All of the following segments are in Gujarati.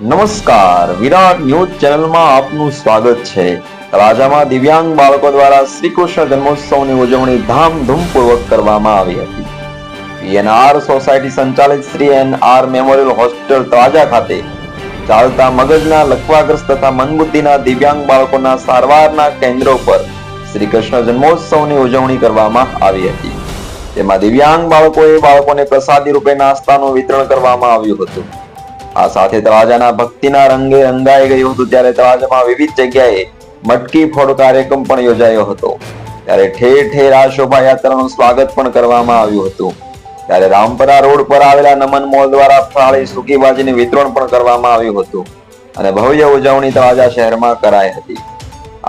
નમસ્કાર. વિરાટ ન્યૂઝ ચેનલમાં આપનું સ્વાગત છે. તળાજામાં દિવ્યાંગ બાળકો દ્વારા શ્રી કૃષ્ણ જન્મોત્સવની ઉજવણી ધામધૂમપૂર્વક કરવામાં આવી હતી. પીએનઆર સોસાયટી સંચાલિત Shri N memorial hospital Talaja ખાતે ચાલતા મગજના લકવાગ્રસ્ત તથા મનબુદ્ધિના દિવ્યાંગ બાળકોના સારવારના કેન્દ્રો પર શ્રી કૃષ્ણ જન્મોત્સવની ઉજવણી કરવામાં આવી હતી. તેમાં દિવ્યાંગ બાળકોએ બાળકોને પ્રસાદી રૂપે નાસ્તાનું વિતરણ કરવામાં આવ્યું હતું. આ સાથે તળાજાના ભક્તિના રંગે રંગાઈ ગયું હતું ત્યારે તળાજામાં વિવિધ જગ્યાએ મટકી ફોડ કાર્યક્રમ પણ યોજાયો હતો. ત્યારે ઠેર ઠેર આ શોભાયાત્રાનું સ્વાગત પણ કરવામાં આવ્યું હતું. ત્યારે રામપરા રોડ પર આવેલા નમન મોલ દ્વારા ફાળી સૂકી ભાજીનું વિતરણ પણ કરવામાં આવ્યું હતું અને ભવ્ય ઉજવણી તળાજા શહેરમાં કરાઈ હતી.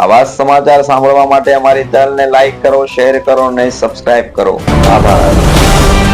આવા સમાચાર સાંભળવા માટે અમારી ચેનલને લાઈક કરો, શેર કરો અને સબસ્ક્રાઇબ કરો. આભાર.